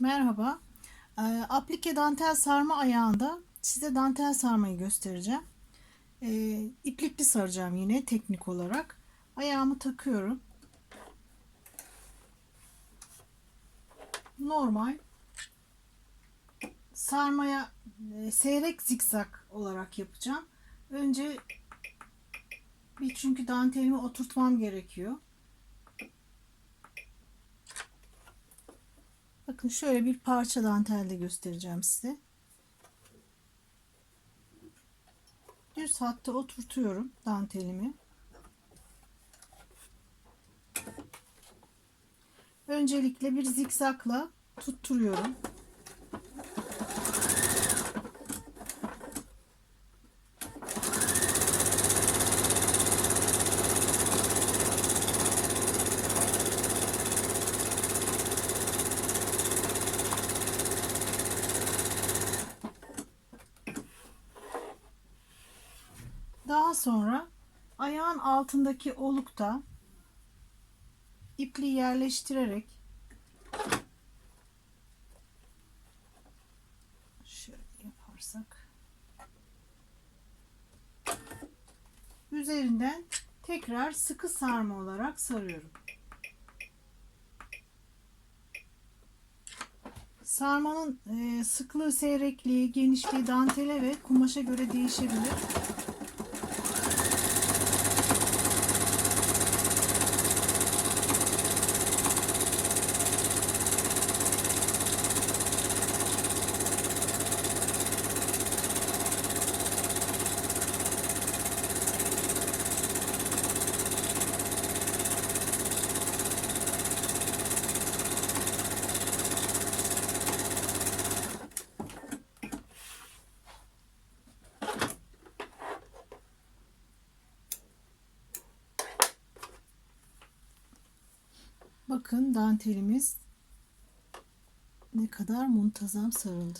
Merhaba. Ee, aplike dantel sarma ayağında size dantel sarmayı göstereceğim. Ee, iplikli saracağım yine teknik olarak. Ayağımı takıyorum. Normal sarmaya e, seyrek zikzak olarak yapacağım. Önce bir çünkü dantelimi oturtmam gerekiyor. Bakın şöyle bir parça dantelde göstereceğim size. Düz hatta oturtuyorum dantelimi. Öncelikle bir zikzakla tutturuyorum. Daha sonra ayağın altındaki olukta ipliği yerleştirerek şöyle yaparsak üzerinden tekrar sıkı sarma olarak sarıyorum. Sarmanın e, sıklığı, seyrekliği, genişliği dantele ve kumaşa göre değişebilir. Bakın dantelimiz ne kadar muntazam sarıldı.